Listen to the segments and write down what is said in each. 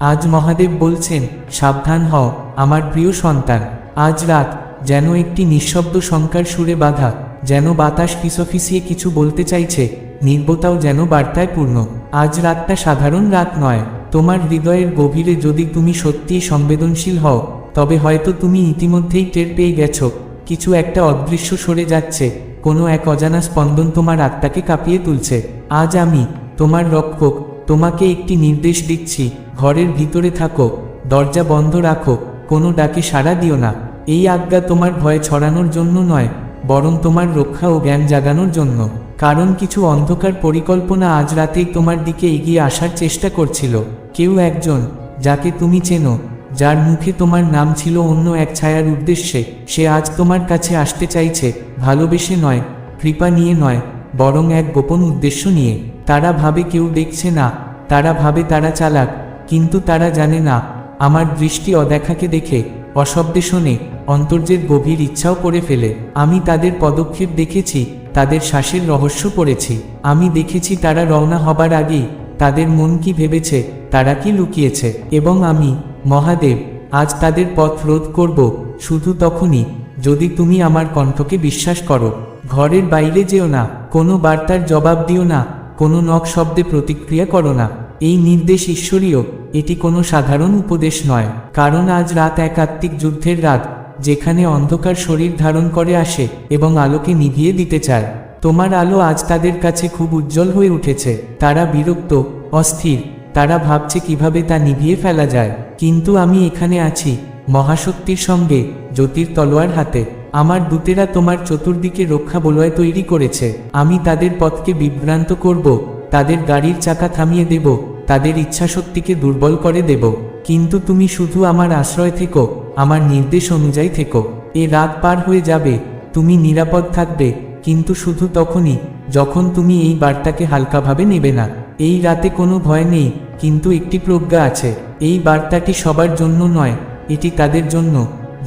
আজ মহাদেব বলছেন, সাবধান হও, আমার প্রিয় সন্তান। আজ রাত, যেন একটি নিঃশব্দ শঙ্কার সুরে বাধা, যেন বাতাস ফিসফিসিয়ে কিছু বলতে চাইছে, নির্বতাও যেন বার্তায় পূর্ণ। আজ রাতটা সাধারণ রাত নয়, তোমার হৃদয়ের গভীরে যদি তুমি সত্যিই সংবেদনশীল হও, তবে হয়তো তুমি ইতিমধ্যেই টের পেয়ে গেছো, কিছু একটা অদৃশ্য সরে যাচ্ছে, কোনো এক অজানা স্পন্দন তোমার আত্মাকে কাঁপিয়ে তুলছে। আজ আমি, তোমার রক্ষক, তোমাকে একটি নির্দেশ দিচ্ছি ঘরের ভিতরে থাকো, দরজা বন্ধ রাখো, কোনো ডাকে সাড়া দিও না। এই আজ্ঞা তোমার ভয় ছড়ানোর জন্য নয়, বরং তোমার রক্ষা ও জ্ঞান জাগানোর জন্য। কারণ কিছু অন্ধকার পরিকল্পনা আজ রাতেই তোমার দিকে এগিয়ে আসার চেষ্টা করছিল। কেউ একজন, যাকে তুমি চেনো, যার মুখে তোমার নাম ছিল অন্য এক ছায়ার উদ্দেশ্যে, সে আজ তোমার কাছে আসতে চাইছে, ভালোবেসে নয়, কৃপা নিয়ে নয়, বরং এক গোপন উদ্দেশ্য নিয়ে। তারা ভাবে কেউ দেখছে না, তারা ভাবে তারা চালাক কিন্তু তারা জানে না, আমার দৃষ্টি অদেখাকে দেখে, অশব্দে শোনে অন্তর্যের গভীর ইচ্ছাও করে ফেলে। আমি তাদের পদক্ষেপ দেখেছি, তাদের শ্বাসের রহস্য পড়েছি। আমি দেখেছি তারা রওনা হবার আগেই, তাদের মন কি ভেবেছে, তারা কি লুকিয়েছে। এবং আমি, মহাদেব, আজ তাদের পথ রোধ করব, শুধু তখনই, যদি তুমি আমার কণ্ঠকে বিশ্বাস করো। ঘরের বাইরে যেও না, কোনো বার্তার জবাব দিও না, কোনো নখ শব্দে প্রতিক্রিয়া করো না। এই নির্দেশ ঈশ্বরীয়, এটি কোনো সাধারণ উপদেশ নয়, কারণ আজ রাত এক আত্মিক যুদ্ধের রাত, যেখানে অন্ধকার শরীর ধারণ করে আসে এবং আলোকে নিভিয়ে দিতে চায়। তোমার আলো আজ তাদের কাছে খুব উজ্জ্বল হয়ে উঠেছে, তারা বিরক্ত, অস্থির, তারা ভাবছে কীভাবে তা নিভিয়ে ফেলা যায়। কিন্তু আমি এখানে আছি, মহাশক্তির সঙ্গে, জ্যোতির তলোয়ার হাতে, আমার দূতেরা তোমার চতুর্দিকে রক্ষা বলয় তৈরি করেছে, আমি তাদের পথকে বিভ্রান্ত করব, তাদের গাড়ির চাকা থামিয়ে দেব তাদের ইচ্ছাশক্তিকে দুর্বল করে দেব, কিন্তু তুমি শুধু আমার আশ্রয় থেকো, আমার নির্দেশ অনুযায়ী থেকো। এ রাত পার হয়ে যাবে, তুমি নিরাপদ থাকবে, কিন্তু শুধু তখনই, যখন তুমি এই বার্তাকে হালকাভাবে নেবে না। এই রাতে কোনো ভয় নেই, কিন্তু একটি প্রজ্ঞা আছে, এই বার্তাটি সবার জন্য নয়, এটি তাদের জন্য।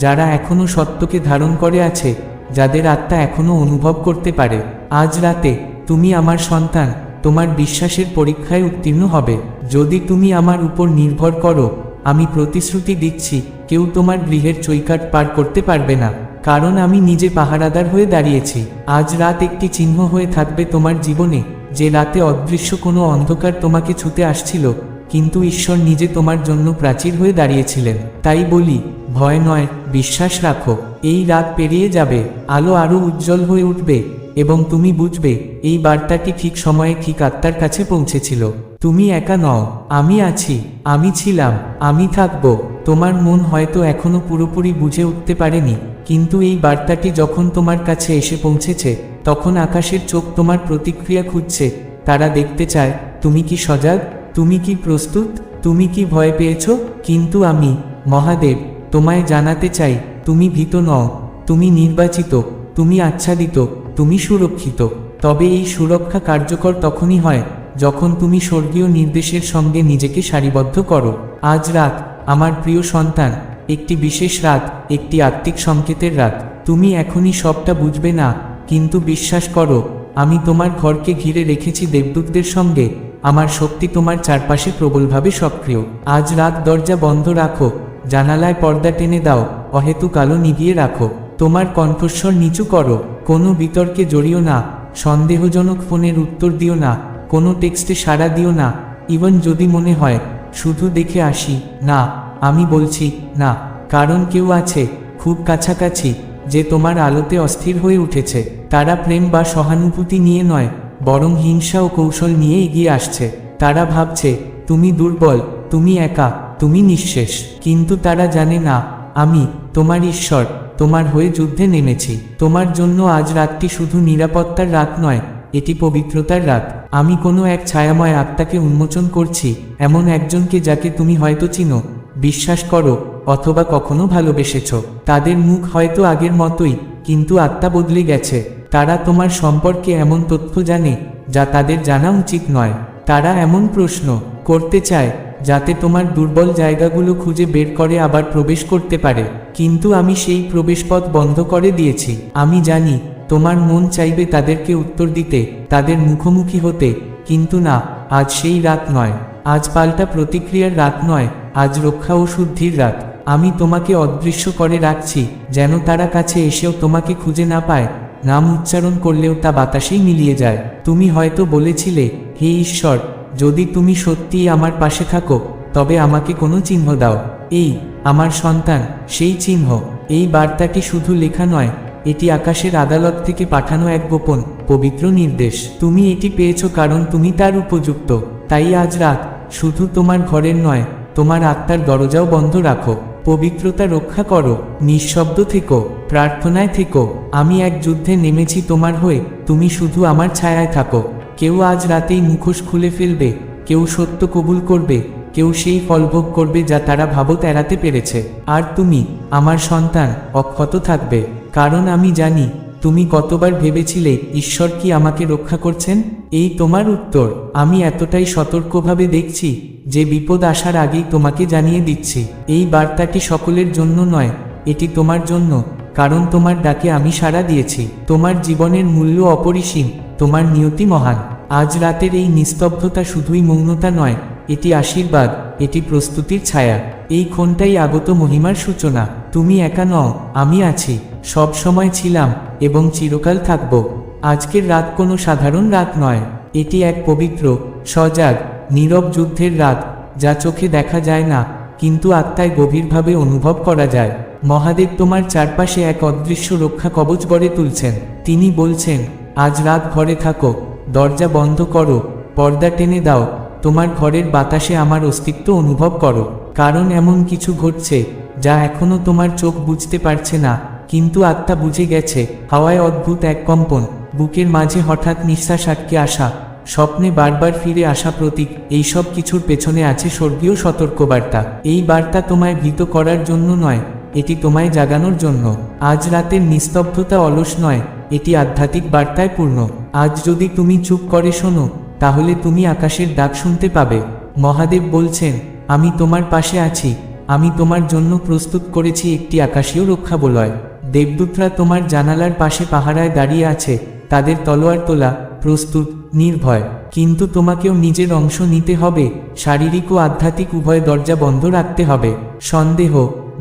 যারা এখনও সত্যকে ধারণ করে আছে, যাদের আত্মা এখনও অনুভব করতে পারে। আজ রাতে, তুমি আমার সন্তান তোমার বিশ্বাসের পরীক্ষায় উত্তীর্ণ হবে। যদি তুমি আমার উপর নির্ভর করো, আমি প্রতিশ্রুতি দিচ্ছি, কেউ তোমার গৃহের চৈকাট পার করতে পারবে না। কারণ আমি নিজে পাহারাদার হয়ে দাঁড়িয়েছি। আজ রাত একটি চিহ্ন হয়ে থাকবে তোমার জীবনে, যে রাতে অদৃশ্য কোনো অন্ধকার তোমাকে ছুতে আসছিল, কিন্তু ঈশ্বর নিজে তোমার জন্য প্রাচীর হয়ে দাঁড়িয়েছিলেন। তাই বলি, ভয় নয়, বিশ্বাস রাখো। এই রাত পেরিয়ে যাবে, আলো আরও উজ্জ্বল হয়ে উঠবে। এবং তুমি বুঝবে, এই বার্তাটি ঠিক সময়ে ঠিক আত্মার কাছে পৌঁছেছিল। তুমি একা নও, আমি আছি, আমি ছিলাম, আমি থাকব। তোমার মন হয়তো এখনও পুরোপুরি বুঝে উঠতে পারেনি, কিন্তু এই বার্তাটি যখন তোমার কাছে এসে পৌঁছেছে, তখন আকাশের চোখ তোমার প্রতিক্রিয়া খুঁজছে। তারা দেখতে চায়, তুমি কি সজাগ, তুমি কি প্রস্তুত, তুমি কি ভয় পেয়েছ? কিন্তু আমি, মহাদেব, তোমায় জানাতে চাই, তুমি ভীত নও, তুমি নির্বাচিত, তুমি আচ্ছাদিত। তুমি সুরক্ষিত। তবে এই সুরক্ষা কার্যকর তখনই হয় যখন তুমি স্বর্গীয় নির্দেশের সঙ্গে নিজেকে সারিবদ্ধ করো। আজ রাত, আমার প্রিয় সন্তান, একটি বিশেষ রাত, একটি আত্মিক সংকেতের রাত। তুমি এখনই সবটা বুঝবে না, কিন্তু বিশ্বাস করো, আমি তোমার ঘরকে ঘিরে রেখেছি দেবদূতদের সঙ্গে। আমার শক্তি তোমার চারপাশে প্রবলভাবে সক্রিয়। আজ রাত দরজা বন্ধ রাখো, জানালায় পর্দা টেনে দাও অহেতু কালো নিভিয়ে রাখো। তোমার কণ্ঠস্বর নিচু করো, কোনো বিতর্কে জড়িও না, সন্দেহজনক ফোনের উত্তর দিও না, কোনো টেক্সটে সাড়া দিও না, ইভন যদি মনে হয়, শুধু দেখে আসি, না, আমি বলছি, না, কারণ কেউ আছে, খুব কাছাকাছি, যে তোমার আলোতে অস্থির হয়ে উঠেছে, তারা প্রেম বা সহানুভূতি নিয়ে নয়, বরং হিংসা ও কৌশল নিয়ে এগিয়ে আসছে, তারা ভাবছে, তুমি দুর্বল, তুমি একা, তুমি নিঃশেষ, কিন্তু তারা জানে না, আমি, তোমার ঈশ্বর তোমার হয়ে যুদ্ধে নেমেছি। তোমার জন্য আজ রাতটি শুধু নিরাপত্তার রাত নয়, এটি পবিত্রতার রাত। আমি কোনো এক ছায়াময় আত্মাকে উন্মোচন করছি, এমন একজনকে যাকে তুমি হয়তো চিনো। বিশ্বাস করো, অথবা কখনো ভালোবেসেছ। তাদের মুখ হয়তো আগের মতোই, কিন্তু আত্মা বদলে গেছে। তারা তোমার সম্পর্কে এমন তথ্য জানে, যা তাদের জানা উচিত নয়। তারা এমন প্রশ্ন করতে চায় যাতে তোমার দুর্বল জায়গাগুলো খুঁজে বের করে আবার প্রবেশ করতে পারে। কিন্তু আমি সেই প্রবেশপথ বন্ধ করে দিয়েছি। আমি জানি, তোমার মন চাইবে তাদেরকে উত্তর দিতে, তাদের মুখোমুখি হতে। কিন্তু না, আজ সেই রাত নয়। আজ পাল্টা প্রতিক্রিয়ার রাত নয়, আজ রক্ষা ও শুদ্ধির রাত। আমি তোমাকে অদৃশ্য করে রাখছি, যেন তারা কাছে এসেও তোমাকে খুঁজে না পায়। নাম উচ্চারণ করলেও তা বাতাসেই মিলিয়ে যায়। তুমি হয়তো বলেছিলে, হে ঈশ্বর যদি তুমি সত্যিই আমার পাশে থাকো, তবে আমাকে কোনো চিহ্ন দাও। এই, আমার সন্তান, সেই চিহ্ন। এই বার্তাটি শুধু লেখা নয়, এটি আকাশের আদালত থেকে পাঠানো এক গোপন, পবিত্র নির্দেশ। তুমি এটি পেয়েছ কারণ তুমি তার উপযুক্ত। তাই আজ রাত, শুধু তোমার ঘরের নয়, তোমার আত্মার দরজাও বন্ধ রাখো। পবিত্রতা রক্ষা করো, নিঃশব্দ থেকো, প্রার্থনায় থেকো। আমি এক যুদ্ধে নেমেছি তোমার হয়ে, তুমি শুধু আমার ছায়ায় থাকো। কেউ আজ রাতেই মুখোশ খুলে ফেলবে, কেউ সত্য কবুল করবে, কেউ সেই ফলভোগ করবে যা তারা ভাবত এড়াতে পেরেছে। আর তুমি, আমার সন্তান, অক্ষত থাকবে। কারণ আমি জানি, তুমি কতবার ভেবেছিলে ঈশ্বর কি আমাকে রক্ষা করছেন? এই তোমার উত্তর, আমি এতটাই সতর্কভাবে দেখছি, যে বিপদ আসার আগেই তোমাকে জানিয়ে দিচ্ছি। এই বার্তাটি সকলের জন্য নয়, এটি তোমার জন্য, কারণ তোমার ডাকে আমি সাড়া দিয়েছি। তোমার জীবনের মূল্য অপরিসীম তোমার নিয়তি মহান। আজ রাতের এই নিস্তব্ধতা শুধুই মৌনতা নয়, এটি আশীর্বাদ, এটি প্রস্তুতির ছায়া। এই ক্ষণটাই আগত মহিমার সূচনা। তুমি একা নও, আমি আছি। সব সময় ছিলাম এবং চিরকাল থাকব। আজকের রাত কোনো সাধারণ রাত নয়। এটি এক পবিত্র, সজাগ, নীরব যুদ্ধের রাত, যা চোখে দেখা যায় না, কিন্তু আত্মায় গভীরভাবে অনুভব করা যায়। মহাদেব তোমার চারপাশে এক অদৃশ্য রক্ষা কবচ গড়ে তুলছেন। তিনি বলছেন আজ রাত ঘরে থাকো, দরজা বন্ধ করো, পর্দা টেনে দাও, তোমার ঘরের বাতাসে আমার অস্তিত্ব অনুভব করো। কারণ এমন কিছু ঘটছে, যা এখনও তোমার চোখ বুঝতে পারছে না, কিন্তু আত্মা বুঝে গেছে, হাওয়ায় অদ্ভুত এক কম্পন, বুকের মাঝে হঠাৎ নিঃশ্বাস আটকে আসা, স্বপ্নে বারবার ফিরে আসা প্রতীক এইসব কিছুর পেছনে আছে স্বর্গীয় সতর্কবার্তা। এই বার্তা তোমায় ভীত করার জন্য নয়, এটি তোমায় জাগানোর জন্য। আজ রাতের নিস্তব্ধতা অলস নয় এটি আধ্যাত্মিক বার্তায় পূর্ণ। আজ যদি তুমি চুপ করে শোনো, তাহলে তুমি আকাশের ডাক শুনতে পাবে। মহাদেব বলছেন, আমি তোমার পাশে আছি। আমি তোমার জন্য প্রস্তুত করেছি একটি আকাশীয় রক্ষা বলয় দেবদূতরা তোমার জানালার পাশে পাহারায় দাঁড়িয়ে আছে। তাদের তলোয়ার তোলা, প্রস্তুত, নির্ভয়। কিন্তু তোমাকেও নিজের অংশ নিতে হবে। শারীরিক ও আধ্যাত্মিক উভয় দরজা বন্ধ রাখতে হবে। সন্দেহ,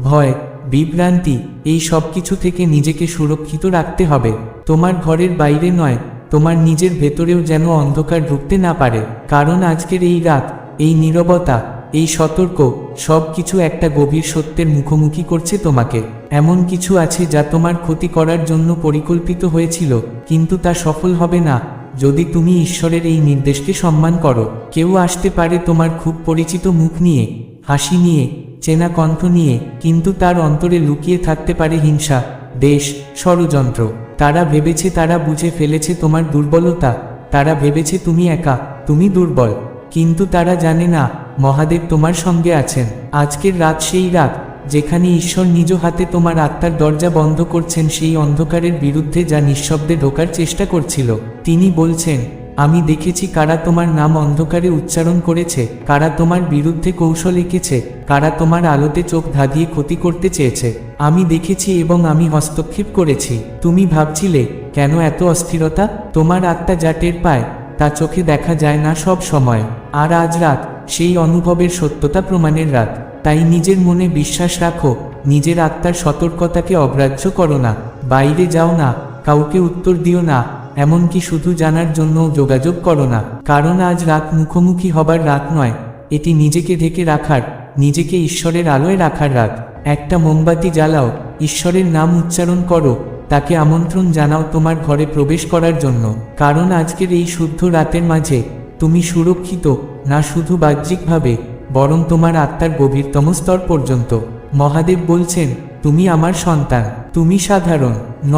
ভয় বিভ্রান্তি, এই সব কিছু থেকে নিজেকে সুরক্ষিত রাখতে হবে। তোমার ঘরের বাইরে নয়, তোমার নিজের ভেতরেও যেন অন্ধকার ঢুকতে না পারে। কারণ আজকের এই রাত, এই নীরবতা, এই সতর্ক সব কিছু একটা গভীর সত্যের মুখোমুখি করছে তোমাকে। এমন কিছু আছে যা তোমার ক্ষতি করার জন্য পরিকল্পিত হয়েছিল, কিন্তু তা সফল হবে না। যদি তুমি ঈশ্বরের এই নির্দেশকে সম্মান করো, কেউ আসতে পারে তোমার খুব পরিচিত মুখ নিয়ে, হাসি নিয়ে চেনা কণ্ঠ নিয়ে কিন্তু তার অন্তরে লুকিয়ে থাকতে পারে হিংসা, দেশ, ষড়যন্ত্র। তারা ভেবেছে তারা বুঝে ফেলেছে তোমার দুর্বলতা। তারা ভেবেছে তুমি একা, তুমি দুর্বল। কিন্তু তারা জানে না, মহাদেব তোমার সঙ্গে আছেন। আজকের রাত সেই রাত, যেখানে ঈশ্বর নিজ হাতে তোমার আত্মার দরজা বন্ধ করছেন সেই অন্ধকারের বিরুদ্ধে যা নিঃশব্দে ঢোকার চেষ্টা করছিল। তিনি বলছেন আমি দেখেছি কারা তোমার নাম অন্ধকারে উচ্চারণ করেছে, কারা তোমার বিরুদ্ধে কৌশল এঁকেছে, কারা তোমার আলোতে চোখ ধাঁধিয়ে ক্ষতি করতে চেয়েছে। আমি দেখেছি এবং আমি হস্তক্ষেপ করেছি। তুমি ভাবছিলে, কেন এত অস্থিরতা? তোমার আত্মা যা টের পায়, তা চোখে দেখা যায় না সব সময়। আর আজ রাত, সেই অনুভবের সত্যতা প্রমাণের রাত। তাই নিজের মনে বিশ্বাস রাখো, নিজের আত্মার সতর্কতাকে অগ্রাহ্য করো না। বাইরে যাও না, কাউকে উত্তর দিও না। এমনকি শুধু জানার জন্য যোগাযোগ করো না। কারণ আজ রাত মুখোমুখি হবার রাত নয়, এটি নিজেকে ঢেকে রাখার, নিজেকে ঈশ্বরের আলোয় রাখার রাত। একটা মোমবাতি জ্বালাও, ঈশ্বরের নাম উচ্চারণ করো, তাকে আমন্ত্রণ জানাও তোমার ঘরে প্রবেশ করার জন্য। কারণ আজকের এই শুদ্ধ রাতের মাঝে, তুমি সুরক্ষিত, না শুধু বাহ্যিকভাবে, বরং তোমার আত্মার গভীরতম স্তর পর্যন্ত। মহাদেব বলছেন, তুমি আমার সন্তান, তুমি সাধারণ ন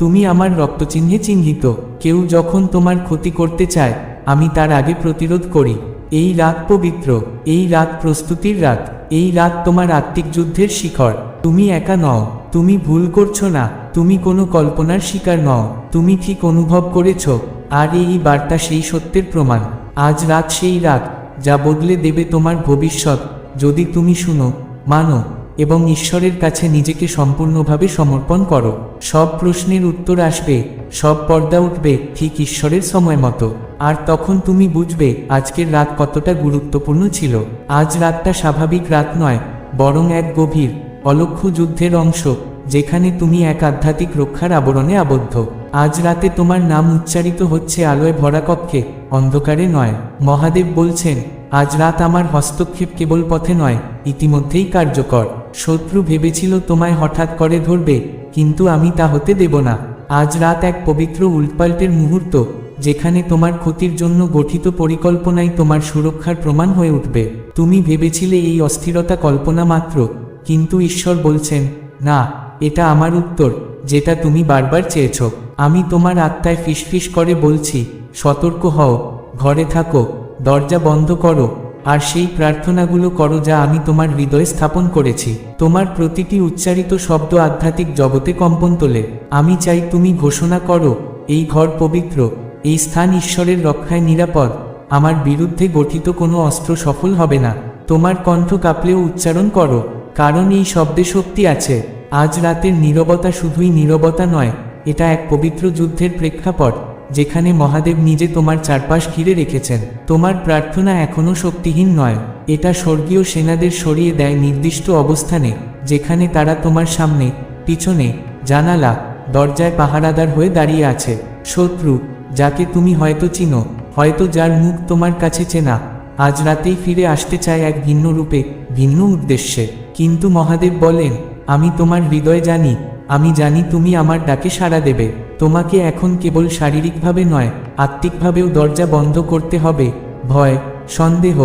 তুমি আমার রক্তচিহ্নে চিহ্নিত। কেউ যখন তোমার ক্ষতি করতে চায়, আমি তার আগে প্রতিরোধ করি। এই রাত পবিত্র, এই রাত প্রস্তুতির রাত, এই রাত তোমার আত্মিক যুদ্ধের শিখর। তুমি একা নও, তুমি ভুল করছ না, তুমি কোনো কল্পনার শিকার নও, তুমি ঠিক অনুভব করেছ, আর এই বার্তা সেই সত্যের প্রমাণ। আজ রাত সেই রাত, যা বদলে দেবে তোমার ভবিষ্যৎ। যদি তুমি শুনো, মানো এবং ঈশ্বরের কাছে নিজেকে সম্পূর্ণভাবে সমর্পণ করো। সব প্রশ্নের উত্তর আসবে, সব পর্দা উঠবে ঠিক ঈশ্বরের সময় মতো। আর তখন তুমি বুঝবে আজকের রাত কতটা গুরুত্বপূর্ণ ছিল। আজ রাতটা স্বাভাবিক রাত নয়, বরং এক গভীর অলক্ষ্য যুদ্ধের অংশ, যেখানে তুমি এক আধ্যাত্মিক রক্ষার আবরণে আবদ্ধ। আজ রাতে তোমার নাম উচ্চারিত হচ্ছে আলোয় ভরা কক্ষে, অন্ধকারে নয়। মহাদেব বলছেন, আজ রাত আমার হস্তক্ষেপ কেবল পথে নয় ইতিমধ্যেই কার্যকর। শত্রু ভেবেছিল তোমায় হঠাৎ করে ধরবে, কিন্তু আমি তা হতে দেব না। আজ রাত এক পবিত্র উল্টপাল্টের মুহূর্ত, যেখানে তোমার ক্ষতির জন্য গঠিত পরিকল্পনাই তোমার সুরক্ষার প্রমাণ হয়ে উঠবে। তুমি ভেবেছিলে এই অস্থিরতা কল্পনা মাত্র, কিন্তু ঈশ্বর বলছেন, না, এটা আমার উত্তর, যেটা তুমি বারবার চেয়েছ। আমি তোমার আত্মায় ফিসফিস করে বলছি, সতর্ক হও, ঘরে থাকো, দরজা বন্ধ করো আর সেই প্রার্থনাগুলো করো যা আমি তোমার হৃদয়ে স্থাপন করেছি। তোমার প্রতিটি উচ্চারিত শব্দ আধ্যাত্মিক জগতে কম্পন তোলে। আমি চাই তুমি ঘোষণা করো, এই ঘর পবিত্র, এই স্থান ঈশ্বরের রক্ষায় নিরাপদ। আমার বিরুদ্ধে গঠিত কোনো অস্ত্র সফল হবে না। তোমার কণ্ঠ কাঁপলেও উচ্চারণ করো, কারণ এই শব্দে শক্তি আছে। আজ রাতের নীরবতা শুধুই নীরবতা নয়, এটা এক পবিত্র যুদ্ধের প্রেক্ষাপট। যেখানে মহাদেব নিজে তোমার চারপাশ ঘিরে রেখেছেন। তোমার প্রার্থনা এখনও শক্তিহীন নয়। এটা স্বর্গীয় সেনাদের সরিয়ে দেয় নির্দিষ্ট অবস্থানে, যেখানে তারা তোমার সামনে, পিছনে, জানালা, দরজায় পাহারাদার হয়ে দাঁড়িয়ে আছে। শত্রু, যাকে তুমি হয়তো চিনো, হয়তো যার মুখ তোমার কাছে চেনা, আজ রাতেই ফিরে আসতে চায় এক ভিন্ন রূপে ভিন্ন উদ্দেশ্যে। কিন্তু মহাদেব বলেন, আমি তোমার হৃদয় জানি আমি জানি তুমি আমার ডাকে সাড়া দেবে। তোমাকে এখন কেবল শারীরিকভাবে নয়, আত্মিকভাবেও দরজা বন্ধ করতে হবে। ভয়, সন্দেহ,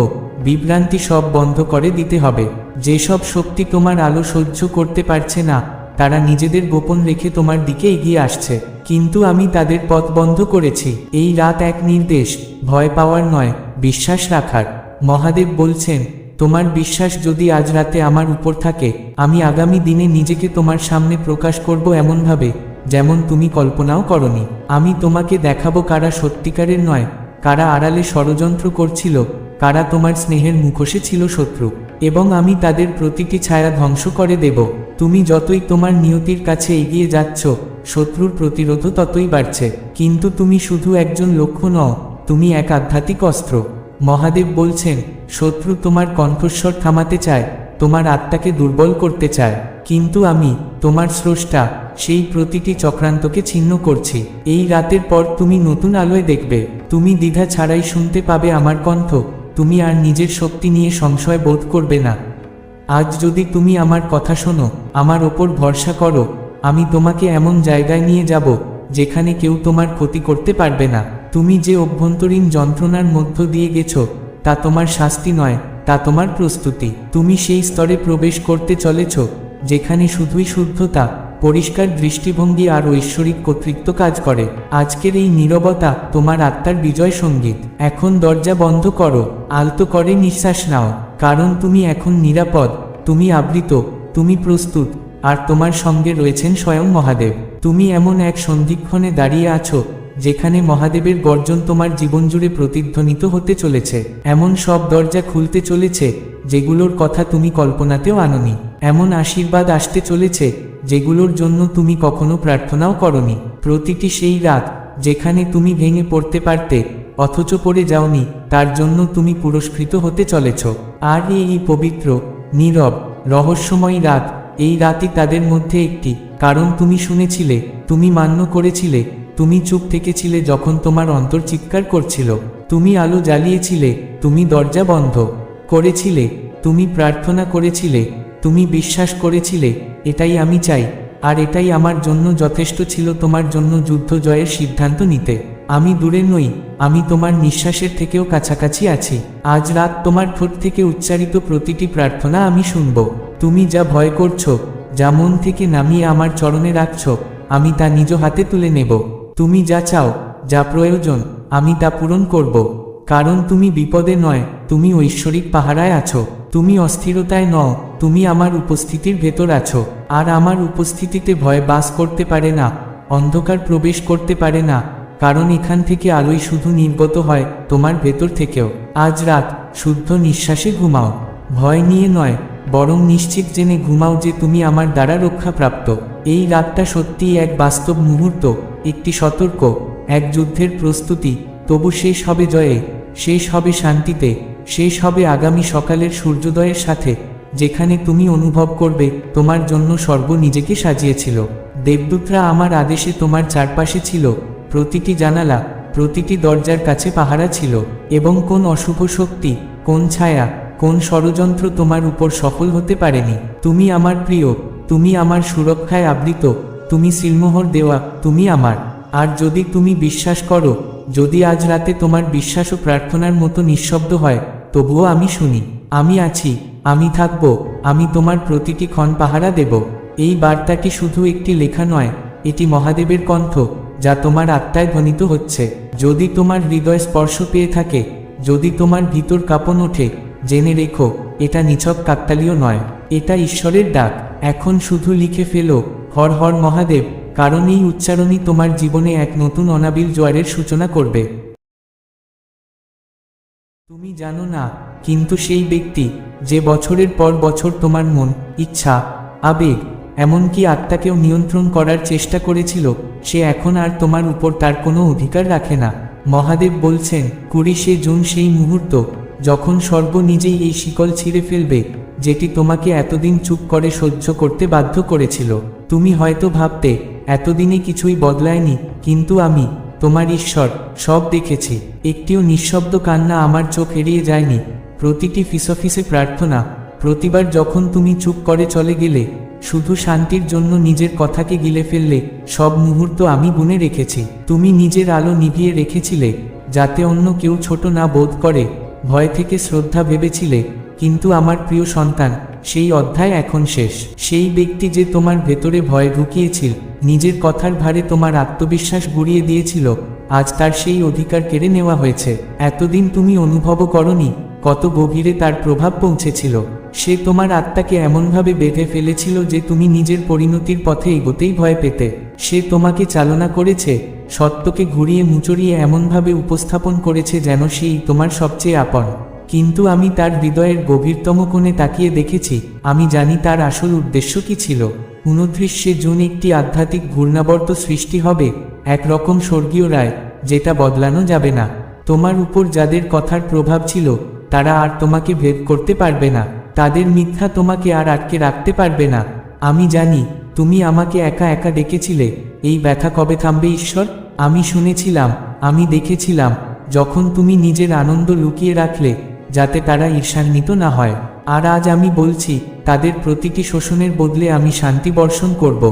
বিভ্রান্তি সব বন্ধ করে দিতে হবে। যেসব শক্তি তোমার আলো সহ্য করতে পারছে না, তারা নিজেদের গোপন রেখে তোমার দিকে এগিয়ে আসছে। কিন্তু আমি তাদের পথ বন্ধ করেছি। এই রাত এক নির্দেশ, ভয় পাওয়ার নয়, বিশ্বাস রাখার। মহাদেব বলছেন তোমার বিশ্বাস যদি আজ রাতে আমার উপর থাকে, আমি আগামী দিনে নিজেকে তোমার সামনে প্রকাশ করব এমনভাবে, যেমন তুমি কল্পনাও করনি। আমি তোমাকে দেখাবো কারা সত্যিকারের নয়, কারা আড়ালে ষড়যন্ত্র করছিল, কারা তোমার স্নেহের মুখোশে ছিল শত্রু, এবং আমি তাদের প্রতিটি ছায়া ধ্বংস করে দেব। তুমি যতই তোমার নিয়তির কাছে এগিয়ে যাচ্ছ, শত্রুর প্রতিরোধও ততই বাড়ছে। কিন্তু তুমি শুধু একজন লক্ষ্য নও, তুমি এক আধ্যাত্মিক অস্ত্র। মহাদেব বলছেন, শত্রু তোমার কণ্ঠস্বর থামাতে চায়, তোমার আত্মাকে দুর্বল করতে চায়। কিন্তু আমি, তোমার স্রষ্টা, সেই প্রতিটি চক্রান্তকে ছিন্ন করছি। এই রাতের পর তুমি নতুন আলোয় দেখবে। তুমি দ্বিধা ছাড়াই শুনতে পাবে আমার কণ্ঠ। তুমি আর নিজের শক্তি নিয়ে সংশয় বোধ করবে না। আজ যদি তুমি আমার কথা শোনো, আমার ওপর ভরসা করো। আমি তোমাকে এমন জায়গায় নিয়ে যাব, যেখানে কেউ তোমার ক্ষতি করতে পারবে না। তুমি যে অভ্যন্তরীণ যন্ত্রণার মধ্য দিয়ে গেছো, তা তোমার শাস্তি নয়, তা তোমার প্রস্তুতি। তুমি সেই স্তরে প্রবেশ করতে চলেছ, যেখানে শুধুই শুদ্ধতা, পরিষ্কার দৃষ্টিভঙ্গি আর ঐশ্বরিক কর্তৃত্ব কাজ করে। আজকের এই নীরবতা তোমার আত্মার বিজয় সংগীত। এখন দরজা বন্ধ করো, আলতো করে নিঃশ্বাস নাও, কারণ তুমি এখন নিরাপদ, তুমি আবৃত, তুমি প্রস্তুত, আর তোমার সঙ্গে রয়েছেন স্বয়ং মহাদেব। তুমি এমন এক সন্ধিক্ষণে দাঁড়িয়ে আছো যেখানে মহাদেবের গর্জন তোমার জীবন জুড়ে প্রতিধ্বনিত হতে চলেছে। এমন সব দরজা খুলতে চলেছে, যেগুলোর কথা তুমি কল্পনাতেও আনোনি। এমন আশীর্বাদ আসতে চলেছে, যেগুলোর জন্য তুমি কখনো প্রার্থনাও করনি। প্রতিটি সেই রাত, যেখানে তুমি ভেঙে পড়তে পারতে, অথচ পড়ে যাওনি, তার জন্য তুমি পুরস্কৃত হতে চলেছ। আর এই পবিত্র, নীরব, রহস্যময় রাত, এই রাতই তাদের মধ্যে একটি। কারণ তুমি শুনেছিলে, তুমি মান্য করেছিলে তুমি চুপ থেকেছিলে যখন তোমার অন্তর চিৎকার করছিল। তুমি আলো জ্বালিয়েছিলে, তুমি দরজা বন্ধ করেছিলে, তুমি প্রার্থনা করেছিলে, তুমি বিশ্বাস করেছিলে, এটাই আমি চাই, আর এটাই আমার জন্য যথেষ্ট ছিল তোমার জন্য যুদ্ধ জয়ের সিদ্ধান্ত নিতে। আমি দূরে নই, আমি তোমার নিঃশ্বাসের থেকেও কাছাকাছি আছি। আজ রাত তোমার ঠোঁট থেকে উচ্চারিত প্রতিটি প্রার্থনা আমি শুনব। তুমি যা ভয় করছ, যা মন থেকে নামিয়ে আমার চরণে রাখছ, আমি তা নিজ হাতে তুলে নেব। তুমি যা চাও, যা প্রয়োজন, আমি তা পূরণ করব। কারণ তুমি বিপদে নয়, তুমি ঐশ্বরিক পাহারায় আছো। তুমি অস্থিরতায় নও, তুমি আমার উপস্থিতির ভেতর আছো। আর আমার উপস্থিতিতে ভয় বাস করতে পারে না, অন্ধকার প্রবেশ করতে পারে না, কারণ এখান থেকে আলোই শুধু নির্গত হয় তোমার ভেতর থেকেও। আজ রাত, শুদ্ধ নিঃশ্বাসে ঘুমাও। ভয় নিয়ে নয়, বরং নিশ্চিত জেনে ঘুমাও যে তুমি আমার দ্বারা রক্ষাপ্রাপ্ত। এই রাতটা সত্যিই এক বাস্তব মুহূর্ত। একটি সতর্ক, এক যুদ্ধের প্রস্তুতি, তবু শেষ হবে জয়ে, শেষ হবে শান্তিতে, শেষ হবে আগামী সকালের সূর্যোদয়ের সাথে, যেখানে তুমি অনুভব করবে, তোমার জন্য স্বর্গ নিজেকে সাজিয়েছিল। দেবদূতরা আমার আদেশে তোমার চারপাশে ছিল, প্রতিটি জানালা, প্রতিটি দরজার কাছে পাহারা ছিল, এবং কোন অশুভ শক্তি, কোন ছায়া, কোন ষড়যন্ত্র তোমার উপর সফল হতে পারেনি। তুমি আমার প্রিয়, তুমি আমার সুরক্ষায় আবৃত তুমি সিলমোহর দেওয়া, তুমি আমার। আর যদি তুমি বিশ্বাস করো, যদি আজ রাতে তোমার বিশ্বাস ও প্রার্থনার মতো নিঃশব্দ হয়, তবুও আমি শুনি, আমি আছি, আমি থাকব, আমি তোমার প্রতিটি ক্ষণ পাহারা দেব। এই বার্তাটি শুধু একটি লেখা নয়, এটি মহাদেবের কণ্ঠ, যা তোমার আত্মায় ধ্বনিত হচ্ছে। যদি তোমার হৃদয় স্পর্শ পেয়ে থাকে, যদি তোমার ভিতর কাঁপন ওঠে, জেনে রেখো, এটা নিছক কাকতালীয় নয়, এটা ঈশ্বরের ডাক। এখন শুধু লিখে ফেলো হর হর মহাদেব কারণ এই উচ্চারণই তোমার জীবনে এক নতুন অনাবিল জোয়ারের সূচনা করবে। তুমি জানো না, কিন্তু সেই ব্যক্তি, যে বছরের পর বছর তোমার মন, ইচ্ছা, আবেগ, এমনকি আত্মাকেও নিয়ন্ত্রণ করার চেষ্টা করেছিল, সে এখন আর তোমার উপর তার কোনো অধিকার রাখে না। মহাদেব বলছেন কুড়িশে জুন সেই মুহূর্ত যখন সর্ব নিজেই এই শিকল ছিঁড়ে ফেলবে, যেটি তোমাকে এতদিন চুপ করে সহ্য করতে বাধ্য করেছিল, তুমি হয়তো ভাবতে, এতদিনে কিছুই বদলায়নি, কিন্তু আমি, তোমার ঈশ্বর, সব দেখেছি, একটিও নিঃশব্দ কান্না আমার চোখ এড়িয়ে যায়নি। প্রতিটি ফিসফিসে প্রার্থনা, প্রতিবার যখন তুমি চুপ করে চলে গেলে, শুধু শান্তির জন্য নিজের কথাকে গিলে ফেললে, সব মুহূর্ত আমি গুনে রেখেছি, তুমি নিজের আলো নিভিয়ে রেখেছিলে, যাতে অন্য কেউ ছোট না বোধ করে ভয় থেকে শ্রদ্ধা ভেবেছিলে, কিন্তু আমার প্রিয় সন্তান, সেই অধ্যায় এখন শেষ। সেই ব্যক্তি যে তোমার ভেতরে ভয় ঢুকিয়েছিল, নিজের কথার ভারে তোমার আত্মবিশ্বাস গুড়িয়ে দিয়েছিল, আজ তার সেই অধিকার কেড়ে নেওয়া হয়েছে। এতদিন তুমি অনুভবও করনি, কত গভীরে তার প্রভাব পৌঁছেছিল। সে তোমার আত্মাকে এমনভাবে বেঁধে ফেলেছিল যে তুমি নিজের পরিণতির পথে এগোতেই ভয় পেতে। সে তোমাকে চালনা করেছে সত্যকে ঘুরিয়ে মুচড়িয়ে এমনভাবে উপস্থাপন করেছে যেন সেই তোমার সবচেয়ে আপন। কিন্তু আমি তার হৃদয়ের গভীরতম কোণে তাকিয়ে দেখেছি, আমি জানি তার আসল উদ্দেশ্য কি ছিল। উনত্রিশে জুন একটি আধ্যাত্মিক ঘূর্ণাবর্ত সৃষ্টি হবে, একরকম স্বর্গীয় রায়, যেটা বদলানো যাবে না। তোমার উপর যাদের কথার প্রভাব ছিল, তারা আর তোমাকে ভেদ করতে পারবে না। তাদের মিথ্যা তোমাকে আর আটকে রাখতে পারবে না। আমি জানি তুমি আমাকে একা একা ডেকেছিলে, এই ব্যথা কবে থামবে ঈশ্বর? আমি শুনেছিলাম, আমি দেখেছিলাম, যখন তুমি নিজের আনন্দ লুকিয়ে রাখলে, যাতে তারা ঈর্ষান্বিত না হয়। আর আজ আমি বলছি, তাদের প্রতিটি শোষণের বদলে আমি শান্তি বর্ষণ করব।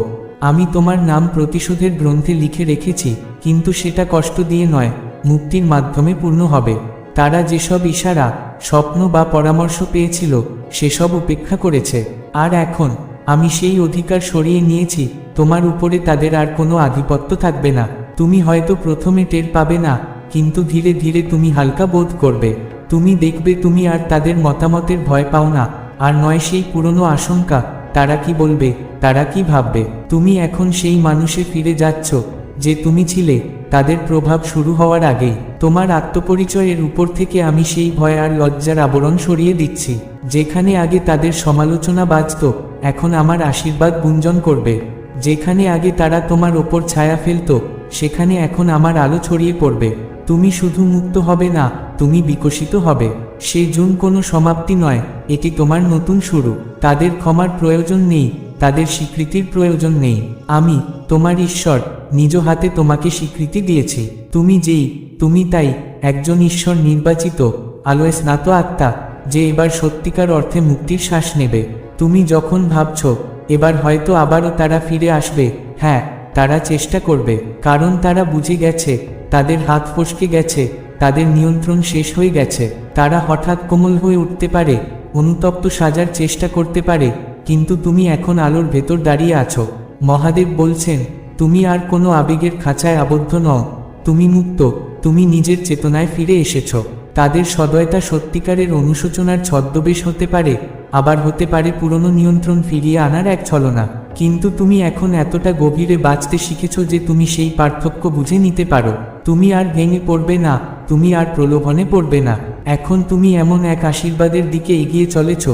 আমি তোমার নাম প্রতিশোধের গ্রন্থে লিখে রেখেছি, কিন্তু সেটা কষ্ট দিয়ে নয়, মুক্তির মাধ্যমে পূর্ণ হবে। তারা যেসব ইশারা, স্বপ্ন বা পরামর্শ পেয়েছিল, সেসব উপেক্ষা করেছে। আর এখন আমি সেই অধিকার সরিয়ে নিয়েছি, তোমার উপরে তাদের আর কোনো আধিপত্য থাকবে না। তুমি হয়তো প্রথমে টের পাবে না, কিন্তু ধীরে ধীরে তুমি হালকা বোধ করবে। তুমি দেখবে তুমি আর তাদের মতামতের ভয় পাও না, আর নয় সেই পুরনো আশঙ্কা, তারা কি বলবে, তারা কি ভাববে। তুমি এখন সেই মানুষে ফিরে যাচ্ছ যে তুমি ছিলে, তাদের প্রভাব শুরু হওয়ার আগেই তোমার আত্মপরিচয়ের উপর থেকে আমি সেই ভয় আর লজ্জার আবরণ সরিয়ে দিচ্ছি, যেখানে আগে তাদের সমালোচনা বাজত, এখন আমার আশীর্বাদ গুঞ্জন করবে। যেখানে আগে তারা তোমার ওপর ছায়া ফেলত, সেখানে এখন আমার আলো ছড়িয়ে পড়বে। তুমি শুধু মুক্ত হবে না, তুমি বিকশিত হবে। সে জুন কোনো সমাপ্তি নয়, এটি তোমার নতুন শুরু। তাদের ক্ষমার প্রয়োজন নেই তাদের স্বীকৃতির প্রয়োজন নেই। আমি, তোমার ঈশ্বর, নিজ হাতে তোমাকে স্বীকৃতি দিয়েছি। তুমি যেই, তুমি তাই, একজন ঈশ্বর নির্বাচিত, আলোয় স্নাত আত্মা, যে এবার সত্যিকার অর্থে মুক্তির শ্বাস নেবে। তুমি যখন ভাবছ, এবার হয়তো আবারও তারা ফিরে আসবে হ্যাঁ তারা চেষ্টা করবে, কারণ তারা বুঝে গেছে, তাদের হাত ফসকে গেছে, তাদের নিয়ন্ত্রণ শেষ হয়ে গেছে, তারা হঠাৎ কোমল হয়ে উঠতে পারে, অনুতপ্ত সাজার চেষ্টা করতে পারে কিন্তু তুমি এখন আলোর ভেতর দাঁড়িয়ে আছো। মহাদেব বলছেন, তুমি আর কোনো আবেগের খাঁচায় আবদ্ধ নও। তুমি মুক্ত, তুমি নিজের চেতনায় ফিরে এসেছ। তাদের সদয়তা সত্যিকারের অনুশোচনার ছদ্মবেশ হতে পারে, আবার হতে পারে পুরনো নিয়ন্ত্রণ ফিরিয়ে আনার এক ছলনা। কিন্তু তুমি এখন এতটা গভীরে বাঁচতে শিখেছ যে তুমি সেই পার্থক্য বুঝে নিতে পারো। তুমি আর ভেঙে পড়বে না, তুমি আর প্রলোভনে পড়বে না। এখন তুমি এমন এক আশীর্বাদের দিকে এগিয়ে চলেছ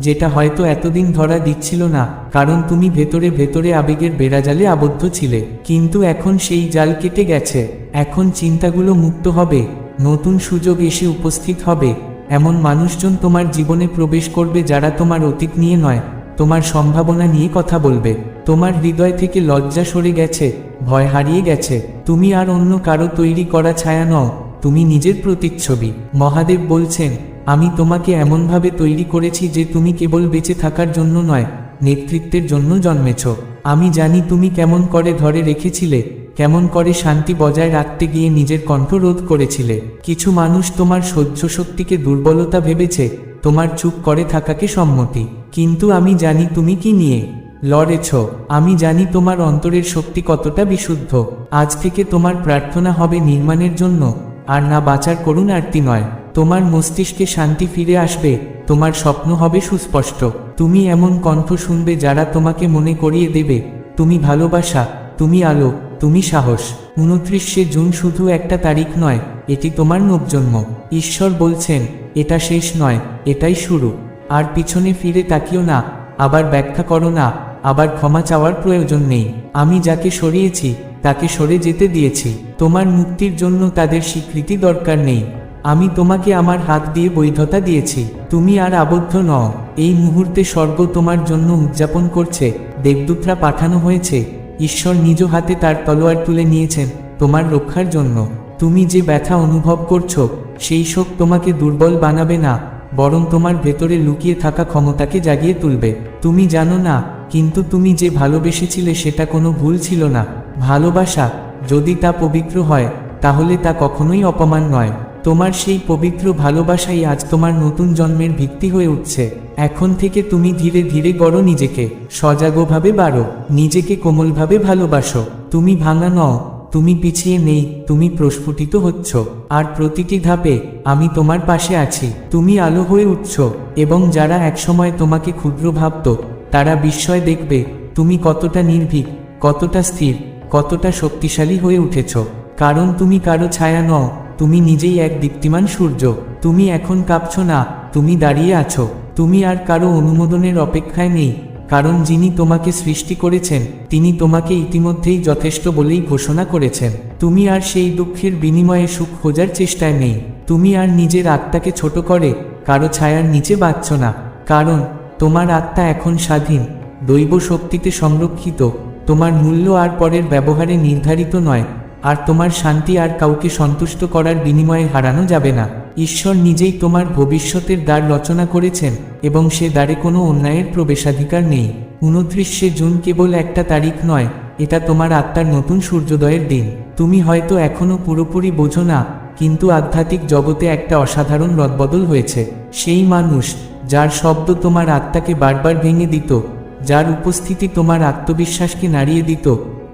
যেটা হয়তো এতদিন ধরা দিচ্ছিল না, কারণ তুমি ভেতরে ভেতরে আবেগের বেড়াজালে আবদ্ধ ছিলে। কিন্তু এখন সেই জাল কেটে গেছে। এখন চিন্তাগুলো মুক্ত হবে। নতুন সুযোগ এসে উপস্থিত হবে। এমন মানুষজন তোমার জীবনে প্রবেশ করবে যারা তোমার অতীত নিয়ে নয়, তোমার সম্ভাবনা নিয়ে কথা বলবে। তোমার হৃদয় থেকে লজ্জা সরে গেছে, ভয় হারিয়ে গেছে। তুমি আর অন্য কারও তৈরি করা ছায়া নও, তুমি নিজের প্রতিচ্ছবি। মহাদেব বলছেন আমি তোমাকে এমনভাবে তৈরি করেছি যে তুমি কেবল বেঁচে থাকার জন্য নয়, নেতৃত্বের জন্য জন্মেছ। আমি জানি তুমি কেমন করে ধরে রেখেছিলে, কেমন করে শান্তি বজায় রাখতে গিয়ে নিজের কণ্ঠ রোধ করেছিলে। কিছু মানুষ তোমার সহ্য শক্তিকে দুর্বলতা ভেবেছে, তোমার চুপ করে থাকাকে সম্মতি। কিন্তু আমি জানি তুমি কি নিয়ে লড়েছ। আমি জানি তোমার অন্তরের শক্তি কতটা বিশুদ্ধ। আজ থেকে তোমার প্রার্থনা হবে নির্মাণের জন্য, আর না বাঁচার করুণ আরতি নয়। তোমার মস্তিষ্কে শান্তি ফিরে আসবে, তোমার স্বপ্ন হবে সুস্পষ্ট। তুমি এমন কণ্ঠ শুনবে যারা তোমাকে মনে করিয়ে দেবে, তুমি ভালোবাসা, তুমি আলো, তুমি সাহস। উনত্রিশে জুন শুধু একটা তারিখ নয়, এটি তোমার নবজন্ম। ঈশ্বর বলছেন, এটা শেষ নয়, এটাই শুরু। আর পিছনে ফিরে তাকিও না, আবার ব্যাখ্যা করো না, আবার ক্ষমা চাওয়ার প্রয়োজন নেই। আমি যাকে সরিয়েছি, তাকে সরে যেতে দিয়েছি। তোমার মুক্তির জন্য তাদের স্বীকৃতি দরকার নেই। আমি তোমাকে আমার হাত দিয়ে বৈধতা দিয়েছি। তুমি আর আবদ্ধ নও। এই মুহূর্তে স্বর্গ তোমার জন্য উদযাপন করছে। দেবদূতরা পাঠানো হয়েছে। ঈশ্বর নিজ হাতে তার তলোয়ার তুলে নিয়েছেন তোমার রক্ষার জন্য। তুমি যে ব্যথা অনুভব করছ, সেই শোক তোমাকে দুর্বল বানাবে না, বরং তোমার ভেতরে লুকিয়ে থাকা ক্ষমতাকে জাগিয়ে তুলবে। তুমি জানো না, কিন্তু তুমি যে ভালোবেসেছিলে সেটা কোনো ভুল ছিল না। ভালোবাসা, যদি তা পবিত্র হয়, তাহলে তা কখনোই অপমান নয়। তোমার সেই পবিত্র ভালোবাসাই আজ তোমার নতুন জন্মের ভিত্তি হয়ে উঠছে। এখন থেকে তুমি ধীরে ধীরে গড়ো নিজেকে, সজাগভাবে বাড়ো, নিজেকে কোমলভাবে ভালোবাসো। তুমি ভাঙা নও, তুমি পিছিয়ে নেই, তুমি প্রস্ফুটিত হচ্ছ। আর প্রতিটি ধাপে আমি তোমার পাশে আছি, তুমি আলো হয়ে উঠছ। এবং যারা একসময় তোমাকে ক্ষুদ্র ভাবত, তারা বিস্ময় দেখবে, তুমি কতটা নির্ভীক, কতটা স্থির, কতটা শক্তিশালী হয়ে উঠেছ। কারণ তুমি কারও ছায়া নও তুমি নিজেই এক দীপ্তিমান সূর্য। তুমি এখন কাঁপছ না, তুমি দাঁড়িয়ে আছো। তুমি আর কারও অনুমোদনের অপেক্ষায় নেই, কারণ যিনি তোমাকে সৃষ্টি করেছেন, তিনি তোমাকে ইতিমধ্যেই যথেষ্ট বলেই ঘোষণা করেছেন। তুমি আর সেই দুঃখের বিনিময়ে সুখ খোঁজার চেষ্টায় নেই। তুমি আর নিজের আত্মাকে ছোট করে, কারও ছায়ার নিচে বাঁচছ না। কারণ, তোমার আত্মা এখন স্বাধীন দৈব শক্তিতে সংরক্ষিত। তোমার মূল্য আর পরের ব্যবহারে নির্ধারিত নয়। আর তোমার শান্তি আর কাউকে সন্তুষ্ট করার বিনিময়ে হারানো যাবে না। ঈশ্বর নিজেই তোমার ভবিষ্যতের দ্বার রচনা করেছেন এবং সে দ্বারে কোনো অন্যায়ের প্রবেশাধিকার নেই। উনত্রিশে জুন কেবল একটা তারিখ নয়, এটা তোমার আত্মার নতুন সূর্যোদয়ের দিন। তুমি হয়তো এখনও পুরোপুরি বোঝো না, কিন্তু আধ্যাত্মিক জগতে একটা অসাধারণ রদবদল হয়েছে। সেই মানুষ, যার শব্দ তোমার আত্মাকে বারবার ভেঙে দিত, যার উপস্থিতি তোমার আত্মবিশ্বাসকে নাড়িয়ে দিত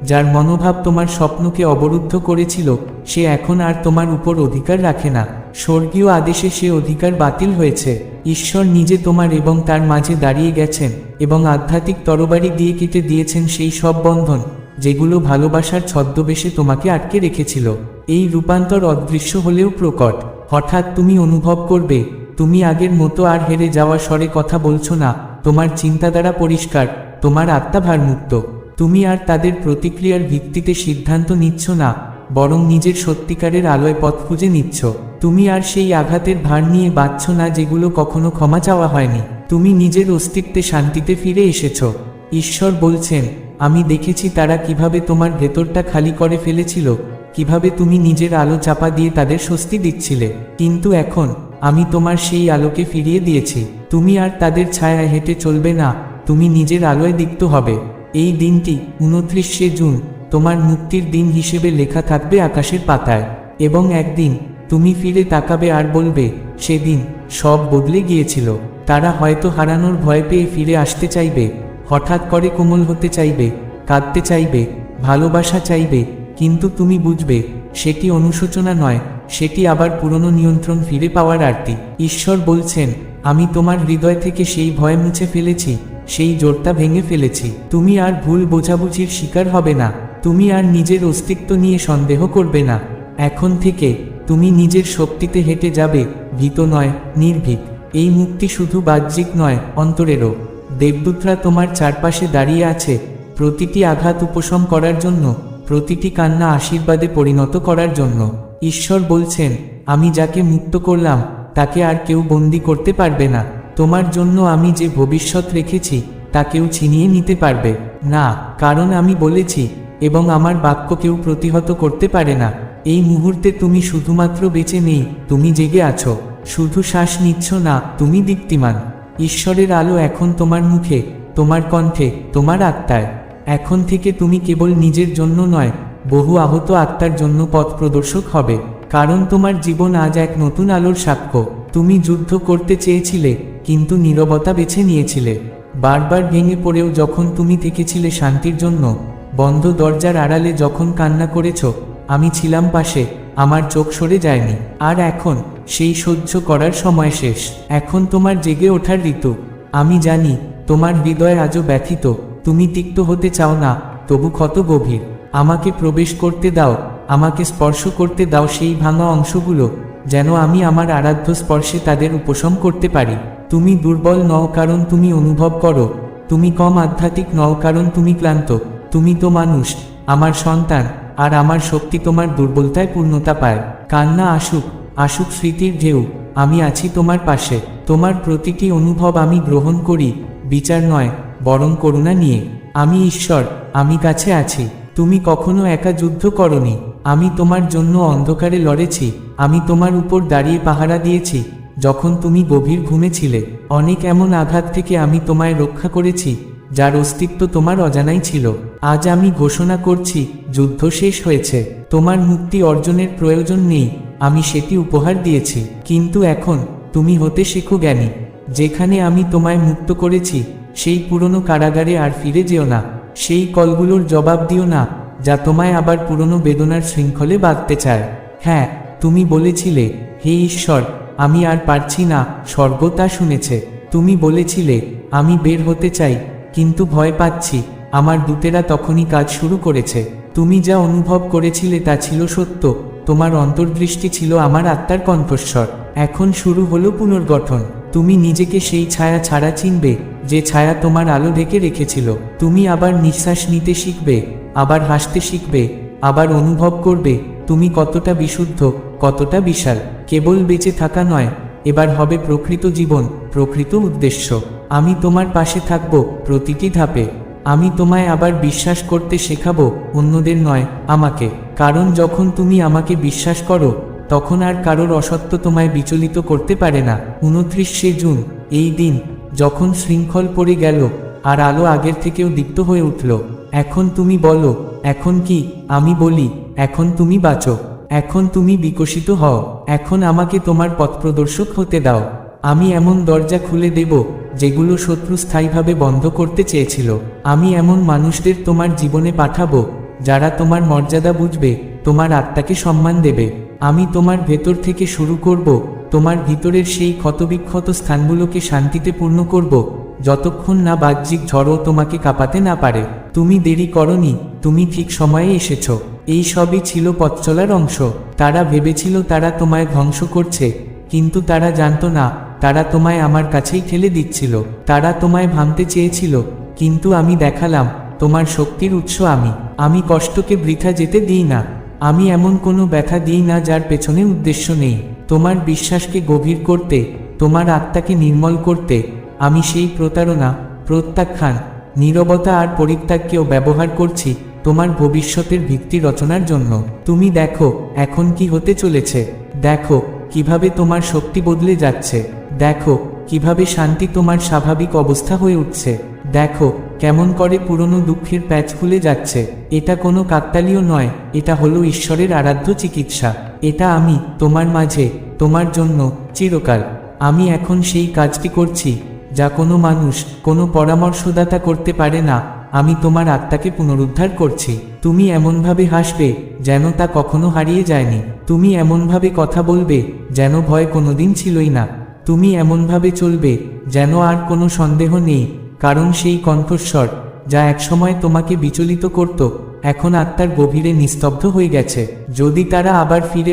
যার মনোভাব তোমার স্বপ্নকে অবরুদ্ধ করেছিল, সে এখন আর তোমার উপর অধিকার রাখে না। স্বর্গীয় আদেশে সে অধিকার বাতিল হয়েছে। ঈশ্বর নিজে তোমার এবং তার মাঝে দাঁড়িয়ে গেছেন এবং আধ্যাত্মিক তরবারি দিয়ে কেটে দিয়েছেন সেই সব বন্ধন, যেগুলো ভালোবাসার ছদ্মবেশে তোমাকে আটকে রেখেছিল। এই রূপান্তর অদৃশ্য হলেও প্রকট। হঠাৎ তুমি অনুভব করবে, তুমি আগের মতো আর হেরে যাওয়া স্বরে কথা বলছো না, তোমার চিন্তাধারা পরিষ্কার, তোমার আত্মা ভারমুক্ত। তুমি আর তাদের প্রতিক্রিয়ার ভিত্তিতে সিদ্ধান্ত নিচ্ছ না, বরং নিজের সত্যিকারের আলোয় পথ খুঁজে নিচ্ছ। তুমি আর সেই আঘাতের ভার নিয়ে বাঁচছ না যেগুলো কখনো ক্ষমা চাওয়া হয়নি। তুমি নিজের অস্তিত্বে শান্তিতে ফিরে এসেছ। ঈশ্বর বলছেন, আমি দেখেছি তারা কীভাবে তোমার ভেতরটা খালি করে ফেলেছিল, কীভাবে তুমি নিজের আলো চাপা দিয়ে তাদের স্বস্তি দিচ্ছিলে। কিন্তু এখন, আমি তোমার সেই আলোকে ফিরিয়ে দিয়েছি। তুমি আর তাদের ছায়া হেঁটে চলবে না, তুমি নিজের আলোয় দীপ্ত হবে। এই দিনটি উনত্রিশে জুন তোমার মুক্তির দিন হিসেবে লেখা থাকবে আকাশের পাতায়। এবং একদিন তুমি ফিরে তাকাবে আর বলবে, সেদিন সব বদলে গিয়েছিল। তারা হয়তো হারানোর ভয় পেয়ে ফিরে আসতে চাইবে, হঠাৎ করে কোমল হতে চাইবে, কাঁদতে চাইবে, ভালোবাসা চাইবে, কিন্তু তুমি বুঝবে, সেটি অনুশোচনা নয়, সেটি আবার পুরনো নিয়ন্ত্রণ ফিরে পাওয়ার আরতি। ঈশ্বর বলছেন, আমি তোমার হৃদয় থেকে সেই ভয় মুছে ফেলেছি সেই জোরটা ভেঙে ফেলেছি। তুমি আর ভুল বোঝাবুঝির শিকার হবে না। তুমি আর নিজের অস্তিত্ব নিয়ে সন্দেহ করবে না। এখন থেকে তুমি নিজের শক্তিতে হেঁটে যাবে, ভীত নয়, নির্ভীক। এই মুক্তি শুধু বাহ্যিক নয়, অন্তরেরও। দেবদূতরা তোমার চারপাশে দাঁড়িয়ে আছে। প্রতিটি আঘাত উপশম করার জন্য, প্রতিটি কান্না আশীর্বাদে পরিণত করার জন্য। ঈশ্বর বলছেন, আমি যাকে মুক্ত করলাম, তাকে আর কেউ বন্দি করতে পারবে না। তোমার জন্য আমি যে ভবিষ্যৎ রেখেছি, তা কেউ ছিনিয়ে নিতে পারবে। না, কারণ আমি বলেছি, এবং আমার বাক্য কেউ প্রতিহত করতে পারে না। এই মুহূর্তে তুমি শুধুমাত্র বেঁচে নেই, তুমি জেগে আছো। শুধু শ্বাস নিচ্ছ না, তুমি দীপ্তিমান। ঈশ্বরের আলো এখন তোমার মুখে, তোমার কণ্ঠে, তোমার আত্মায়। এখন থেকে তুমি কেবল নিজের জন্য নয়, বহু আহত আত্মার জন্য পথ প্রদর্শক হবে। কারণ তোমার জীবন আজ এক নতুন আলোর সাক্ষ্য। তুমি যুদ্ধ করতে চেয়েছিলে কিন্তু নীরবতা বেছে নিয়েছিলে। বারবার ভেঙে পড়েও যখন তুমি থেকেছিলে শান্তির জন্য, বন্ধ দরজার আড়ালে যখন কান্না করেছ, আমি ছিলাম পাশে, আমার চোখ সরে যায়নি। আর এখন, সেই সহ্য করার সময় শেষ। এখন তোমার জেগে ওঠার ঋতু। আমি জানি, তোমার হৃদয় আজও ব্যথিত। তুমি তিক্ত হতে চাও না, তবু ক্ষত গভীর। আমাকে প্রবেশ করতে দাও, আমাকে স্পর্শ করতে দাও সেই ভাঙা অংশগুলো, যেন আমি আমার আরাধ্য স্পর্শে তাদের উপশম করতে পারি। তুমি দুর্বল নও কারণ তুমি অনুভব করো। তুমি কম আধ্যাত্মিক নও কারণ তুমি ক্লান্ত। তুমি তো মানুষ, আমার সন্তান, আর আমার শক্তি তোমার দুর্বলতায় পূর্ণতা পায়। কান্না আসুক আসুক স্মৃতির ঢেউ, আমি আছি তোমার পাশে। তোমার প্রতিটি অনুভব আমি গ্রহণ করি, বিচার নয়, বরং করুণা নিয়ে। আমি ঈশ্বর, আমি কাছে আছি। তুমি কখনো একা যুদ্ধ করনি। আমি তোমার জন্য অন্ধকারে লড়েছি। আমি তোমার উপর দাঁড়িয়ে পাহারা দিয়েছি। যখন তুমি গভীর ঘুমেছিলে অনেক এমন আঘাত থেকে আমি তোমায় রক্ষা করেছি, যার অস্তিত্ব তোমার অজানাই ছিল। আজ আমি ঘোষণা করছি, যুদ্ধ শেষ হয়েছে, তোমার মুক্তি অর্জনের প্রয়োজন নেই, আমি সেটি উপহার দিয়েছি। কিন্তু এখন, তুমি হতে শেখো জ্ঞানী, যেখানে আমি তোমায় মুক্ত করেছি, সেই পুরনো কারাগারে আর ফিরে যেও না, সেই কলগুলোর জবাব দিও না, যা তোমায় আবার পুরনো বেদনার শৃঙ্খলে বাঁধতে চায়। হ্যাঁ তুমি বলেছিলে, হে ঈশ্বর আমি আর পারছি না স্বর্গ তা শুনেছে। তুমি বলেছিলে, আমি বের হতে চাই, কিন্তু ভয় পাচ্ছি, আমার দূতেরা তখনই কাজ শুরু করেছে। তুমি যা অনুভব করেছিলে তা ছিল সত্য, তোমার অন্তর্দৃষ্টি ছিল আমার আত্মার কণ্ঠস্বর। এখন শুরু হলো পুনর্গঠন। তুমি নিজেকে সেই ছায়া ছাড়া চিনবে, যে ছায়া তোমার আলো ঢেকে রেখেছিল। তুমি আবার নিঃশ্বাস নিতে শিখবে, আবার হাসতে শিখবে, আবার অনুভব করবে তুমি কতটা বিশুদ্ধ, কতটা বিশাল, কেবল বেঁচে থাকা নয়, এবার হবে প্রকৃত জীবন, প্রকৃত উদ্দেশ্য। আমি তোমার পাশে থাকব প্রতিটি ধাপে। আমি তোমায় আবার বিশ্বাস করতে শেখাবো, অন্যদের নয়, আমাকে। কারণ যখন তুমি আমাকে বিশ্বাস করো, তখন আর কারোর অসত্য তোমায় বিচলিত করতে পারে না। উনত্রিশে জুন, এই দিন, যখন শৃঙ্খল পড়ে গেল, আর আলো আগের থেকেও দীপ্ত হয়ে উঠল। এখন তুমি বলো, এখন কি, আমি বলি এখন তুমি বাঁচো। এখন তুমি বিকশিত হও। এখন আমাকে তোমার পথপ্রদর্শক হতে দাও। আমি এমন দরজা খুলে দেব, যেগুলো শত্রু স্থায়ীভাবে বন্ধ করতে চেয়েছিল। আমি এমন মানুষদের তোমার জীবনে পাঠাবো, যারা তোমার মর্যাদা বুঝবে, তোমার আত্মাকে সম্মান দেবে। আমি তোমার ভেতর থেকে শুরু করব, তোমার ভিতরের সেই ক্ষতবিক্ষত স্থানগুলোকে শান্তিতে পূর্ণ করব, যতক্ষণ না বাহ্যিক ঝড়ও তোমাকে কাঁপাতে না পারে। তুমি দেরি করনি, তুমি ঠিক সময়ে এসেছ। এই সবই ছিল পথচলার অংশ। তারা ভেবেছিল তারা তোমায় ধ্বংস করছে, কিন্তু তারা জানতো না, তারা তোমায় আমার কাছেই ঠেলে দিচ্ছিল। তারা তোমায় ভাঙতে চেয়েছিল, কিন্তু আমি দেখালাম, তোমার শক্তির উৎস আমি। আমি কষ্টকে বৃথা যেতে দিই না। আমি এমন কোনো ব্যথা দিই না যার পেছনে উদ্দেশ্য নেই। তোমার বিশ্বাসকে গভীর করতে, তোমার আত্মাকে নির্মল করতে, আমি সেই প্রতারণা, প্রত্যাখ্যান নীরবতা আর পরিত্যাগকেও ব্যবহার করছি তোমার ভবিষ্যতের ভিত্তি রচনার জন্য। তুমি দেখো, এখন কি হতে চলেছে। দেখো, কীভাবে তোমার শক্তি বদলে যাচ্ছে। দেখো, কীভাবে শান্তি তোমার স্বাভাবিক অবস্থা হয়ে উঠছে। দেখো, কেমন করে পুরনো দুঃখের প্যাচ খুলে যাচ্ছে। এটা কোনো কাকতালীয় নয়, এটা হলো ঈশ্বরের আরাধ্য চিকিৎসা। এটা আমি, তোমার মাঝে, তোমার জন্য, চিরকাল। আমি এখন সেই কাজটি করছি। যা কোনো মানুষ কোনো পরামর্শদাতা করতে পারে না, আমি তোমার আত্মাকে পুনরুদ্ধার করছি। তুমি এমনভাবে হাসবে যেন তা কখনো হারিয়ে যায়নি। তুমি এমনভাবে কথা বলবে যেন ভয় কোনোদিন ছিলই না। তুমি এমনভাবে চলবে যেন আর কোনো সন্দেহ নেই, কারণ সেই কণ্ঠস্বর যা একসময় তোমাকে বিচলিত করত, এখন আত্মার গভীরে নিস্তব্ধ হয়ে গেছে। যদি তারা আবার ফিরে